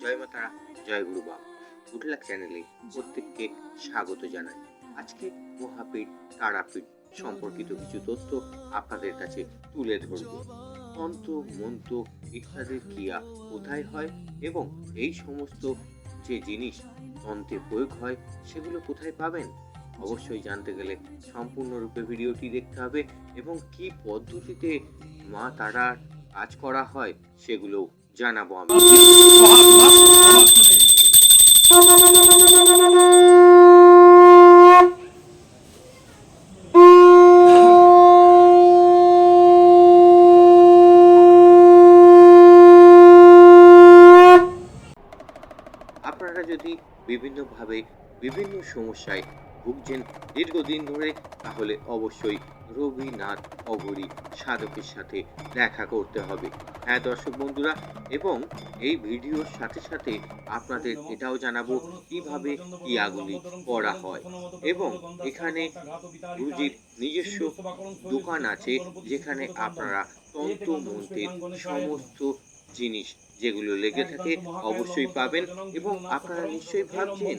জয় মাতারা জয় গুরু বাবা গুডলাক চ্যানেলে প্রত্যেককে স্বাগত জানাই। আজকে মহাপীঠ, তারাপীঠ সম্পর্কিত কিছু তথ্য আপনাদের কাছে তুলে ধরব। তন্ত্র মন্ত ইত্যাদির ক্রিয়া কোথায় হয় এবং এই সমস্ত যে জিনিস তন্ত্রে প্রয়োগ হয়, সেগুলো কোথায় পাবেন? অবশ্যই জানতে গেলে সম্পূর্ণরূপে ভিডিওটি দেখতে হবে এবং কি পদ্ধতিতে মা তারার কাজ করা হয় সেগুলো জানাব আমি। আপনারা যদি বিভিন্নভাবে বিভিন্ন সমস্যায় ভুগছেন দীর্ঘদিন ধরে, তাহলে অবশ্যই রবিনাথ অঘরী সাধকের সাথে দেখা করতে হবে। হ্যাঁ দর্শক বন্ধুরা, এবং এই ভিডিওর সাথে সাথে আপনাদের এটাও জানাব কীভাবে ক্রিয়াগুলি করা হয়। এবং এখানে গুরুজির নিজস্ব দোকান আছে, যেখানে আপনারা তন্ত্র মন্ত্রের সমস্ত জিনিস যেগুলো লেগে থাকে অবশ্যই পাবেন এবং আপনারা নিশ্চয়ই ভাবছেন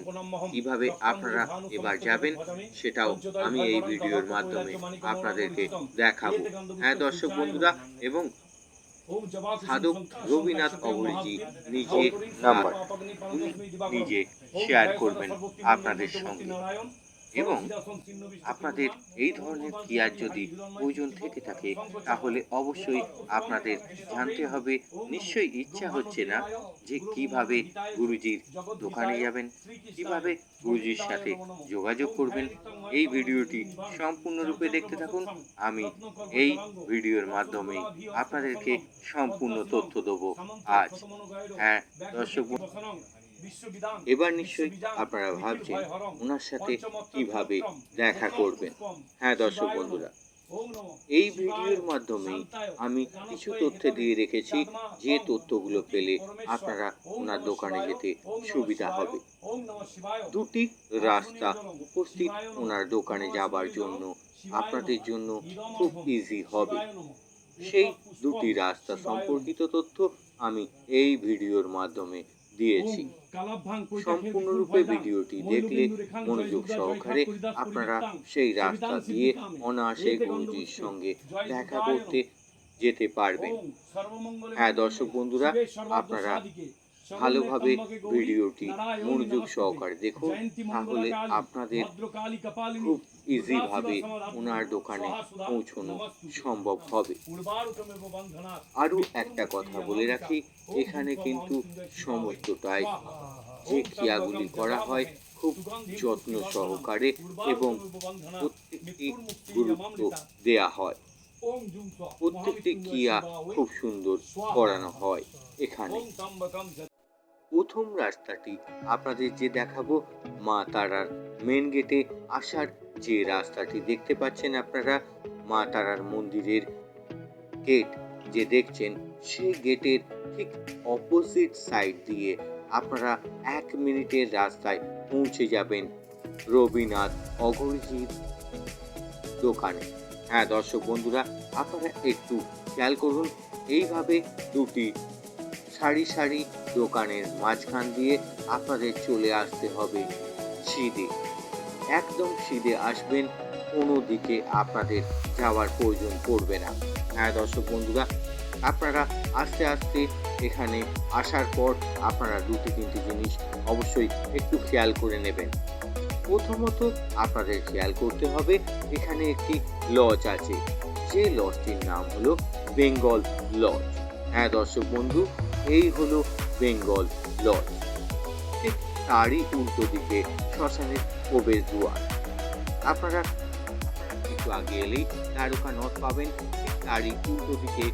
কীভাবে আপনারা এবার যাবেন সেটাও আমি এই ভিডিওর মাধ্যমে আপনাদেরকে দেখাবো। হ্যাঁ দর্শক বন্ধুরা এবং সাধক রবীন্দ্রনাথ অগরীজি নিজে নাম্বার। নিজে শেয়ার করবেন আপনাদের সঙ্গে। এবং আপনাদের এই ধরনের ক্রিয়ার যদি প্রয়োজন থেকে থাকে, তাহলে অবশ্যই আপনাদের জানতে হবে। নিশ্চয়ই ইচ্ছা হচ্ছে না যে কীভাবে গুরুজির দোকানে যাবেন, কীভাবে গুরুজির সাথে যোগাযোগ করবেন। এই ভিডিওটি সম্পূর্ণরূপে দেখতে থাকুন। আমি এই ভিডিওর মাধ্যমে আপনাদেরকে সম্পূর্ণ তথ্য দেবো। আজ হ্যাঁ দর্শক এবার নিশ্চয়ই আপনারা ভাবছেন ওনার সাথে কীভাবে দেখা করবেন? হ্যাঁ দর্শক বন্ধুরা এই ভিডিওর মাধ্যমেই আমি কিছু তথ্য দিয়ে রেখেছি যে তথ্যগুলো পেলে আপনারা ওনার দোকানে যেতে সুবিধা হবে। দুটি রাস্তা উপস্থিত ওনার দোকানে যাবার জন্য আপনাদের জন্য খুব ইজি হবে। সেই দুটি রাস্তা সম্পর্কিত তথ্য আমি এই ভিডিওর মাধ্যমে দিয়েছি। সম্পূর্ণরূপে ভিডিওটি দেখলে মনোযোগ সহকারে আপনারা সেই রাস্তা দিয়ে অনায়াসে গুরুজির সঙ্গে দেখা করতে যেতে পারবেন। হ্যাঁ দর্শক বন্ধুরা আপনারা ভালোভাবে ভিডিওটি মনোযোগ সহকারে দেখুন। তাহলে আপনাদের খুব ইজিভাবে ওনার দোকানে পৌঁছানো সম্ভব হবে। আরও একটা কথা বলে রাখি এখানে কিন্তু সমস্তটাই যে ক্রিয়াগুলি করা হয় খুব যত্ন সহকারে এবং প্রত্যেকটি গুরুত্ব দেয়া হয়। প্রত্যেকটি ক্রিয়া খুব সুন্দর করানো হয় এখানে। প্রথম রাস্তাটি আপনাদের যে দেখাবো, মা তারার মেন গেটে আসার যে রাস্তাটি দেখতে পাচ্ছেন আপনারা, মা তারার মন্দিরের গেট যে দেখছেন, সেই গেটের ঠিক অপোজিট সাইড দিয়ে আপনারা এক মিনিটের রাস্তায় পৌঁছে যাবেন রবীনাথ অঘরজির দোকানে। হ্যাঁ দর্শক বন্ধুরা, আপনারা একটু খেয়াল করুন, এইভাবে দুটি সারি সারি দোকানের মাঝখান দিয়ে আপনাদের চলে আসতে হবে সিঁধে। একদম সিধে আসবেন, কোনো দিকে আপনাদের যাওয়ার প্রয়োজন পড়বে না। হ্যাঁ দর্শক বন্ধুরা, আপনারা আস্তে আস্তে এখানে আসার পর আপনারা দুটি তিনটি জিনিস অবশ্যই একটু খেয়াল করে নেবেন। প্রথমত আপনাদের খেয়াল করতে হবে, এখানে একটি লজ আছে। যে লজটির নাম হলো বেঙ্গল লজ। হ্যাঁ দর্শক বন্ধু এই হলো বেঙ্গল লজ ঠিক তারই উল্টো দিকে শ্মশানের প্রবেশ দুয়ার। আপনারা একটু আগে এলেই তারকা নথ পাবেন তারই উল্টো দিকে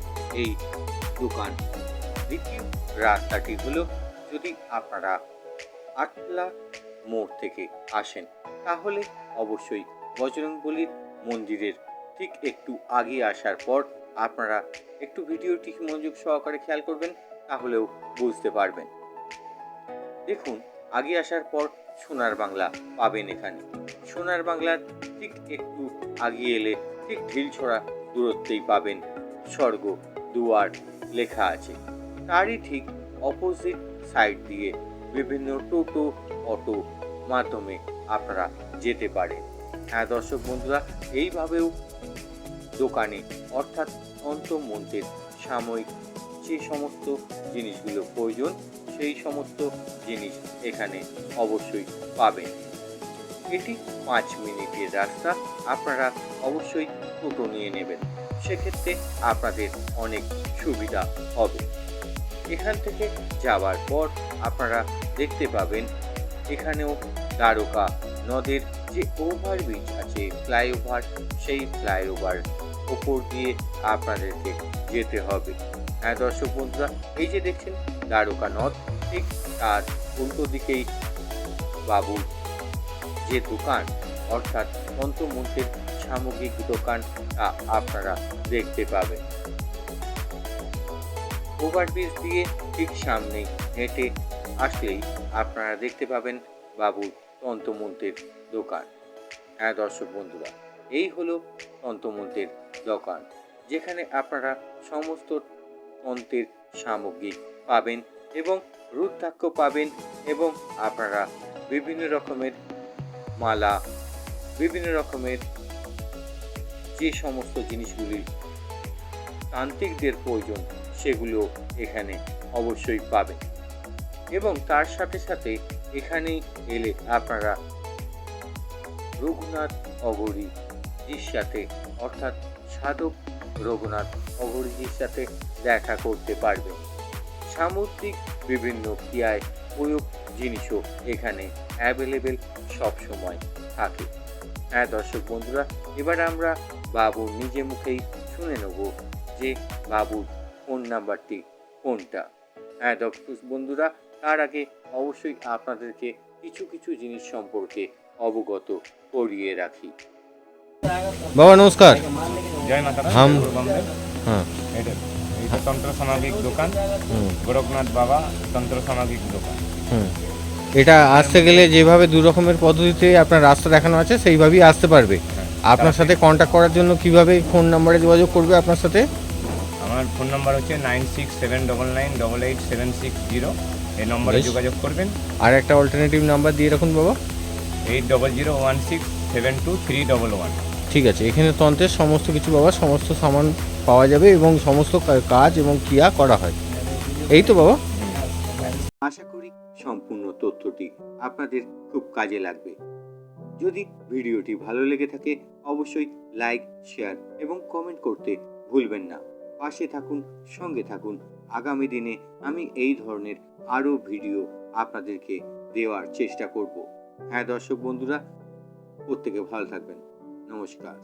এই দোকান। দ্বিতীয় রাস্তাটি হলো যদি আপনারা আটলা মোড় থেকে আসেন, তাহলে অবশ্যই বজরংবলির মন্দিরের ঠিক একটু আগে আসার পর আপনারা একটু ভিডিওটি মনোযোগ সহকারে খেয়াল করবেন। তাহলেও বুঝতে পারবেন। দেখুন, আগে আসার পর সোনার বাংলা পাবেন এখানে। সোনার বাংলার ঠিক একটু আগিয়ে এলে ঠিক ঢিলছড়া দূরত্বেই পাবেন স্বর্গ দুয়ার লেখা আছে। তারই ঠিক অপোজিট সাইড দিয়ে বিভিন্ন টোটো, অটো মাধ্যমে আপনারা যেতে পারেন। হ্যাঁ দর্শক বন্ধুরা, এইভাবেও দোকানে অর্থাৎ অন্তমন্ত্রের সাময়িক যে সমস্ত জিনিসগুলো প্রয়োজন, সেই সমস্ত জিনিস এখানে অবশ্যই পাবেন। এটি পাঁচ মিনিটের রাস্তা, আপনারা অবশ্যই টোটো নিয়ে নেবেন। সেক্ষেত্রে আপনাদের অনেক সুবিধা হবে। এখান থেকে যাওয়ার পর আপনারা দেখতে পাবেন, এখানেও দ্বারকা নদের যে ওভারব্রিজ আছে, ফ্লাইওভার, সেই ফ্লাইওভার ওপর দিয়ে আপনাদেরকে যেতে হবে। হ্যাঁ দর্শক বন্ধুরা, এই যে দেখছেন, দ্বারকা নদ, ঠিক তার উল্টো দিকেই বাবুর যে দোকান, অর্থাৎ তন্ত্রমন্ত্রের সামগ্রিক দোকান তা আপনারা দেখতে পাবেন। ওভারব্রিজ দিয়ে ঠিক সামনে হেঁটে আসলেই আপনারা দেখতে পাবেন বাবুর তন্ত্রমন্ত্রের দোকান। হ্যাঁ দর্শক বন্ধুরা, এই হলো তন্ত্রমন্ত্রের দোকান, যেখানে আপনারা সমস্ত তন্ত্রের সামগ্রী পাবেন এবং রুদ্রাক্ষ পাবেন এবং আপনারা বিভিন্ন রকমের মালা, বিভিন্ন রকমের যে সমস্ত জিনিসগুলি তান্ত্রিকদের প্রয়োজন, সেগুলো এখানে অবশ্যই পাবেন। এবং তার সাথে সাথে এখানে এলে আপনারা রঘুনাথ অঘরীজির সাথে, অর্থাৎ সাধক রঘুনাথ অঘরীজির সাথে দেখা করতে পারবেন সামুদ্রিক বিভিন্ন ক্রিয়ায় প্রয়োগ জিনিসও এখানে অ্যাভেলেবেল সবসময় থাকে। হ্যাঁ দর্শক বন্ধুরা এবার আমরা বাবুর নিজে মুখেই শুনে নেব যে বাবুর ফোন নাম্বারটি কোনটা। হ্যাঁ দর্শক বন্ধুরা তার আগে অবশ্যই আপনাদেরকে কিছু কিছু জিনিস সম্পর্কে অবগত করিয়ে রাখি। বাবা নমস্কার। জয় মাতা হাম- হ্যাঁ। এটা তন্ত্র সামগ্রিক দোকান। গোরখনাথ বাবা তন্ত্র সামগ্রিক দোকান। এটা আসতে গেলে যেভাবে দু রকমের পদ্ধতিতে আপনার রাস্তা দেখানো আছে সেইভাবেই আসতে পারবে। হ্যাঁ। আপনার সাথে কন্ট্যাক্ট করার জন্য কীভাবে ফোন নাম্বারে যোগাযোগ করবে আপনার সাথে? আমার ফোন নাম্বার হচ্ছে nine six seven double nine double eight seven six zero এই নম্বরে যোগাযোগ করবেন। আর একটা অল্টারনেটিভ নাম্বার দিয়ে রাখুন বাবা। Eight double zero one six seven two three double one ঠিক আছে এখানে তন্ত্রের সমস্ত কিছু বাবা সমস্ত সামান পাওয়া যাবে এবং সমস্ত কাজ এবং ক্রিয়া করা হয়। এই তো বাবা। আশা করি সম্পূর্ণ তথ্যটি আপনাদের খুব কাজে লাগবে। যদি ভিডিওটি ভালো লেগে থাকে, অবশ্যই লাইক, শেয়ার এবং কমেন্ট করতে ভুলবেন না। পাশে থাকুন, সঙ্গে থাকুন। আগামী দিনে আমি এই ধরনের আরও ভিডিও আপনাদেরকে দেওয়ার চেষ্টা করব। হ্যাঁ দর্শক বন্ধুরা, প্রত্যেকে ভালো থাকবেন। নমস্কার।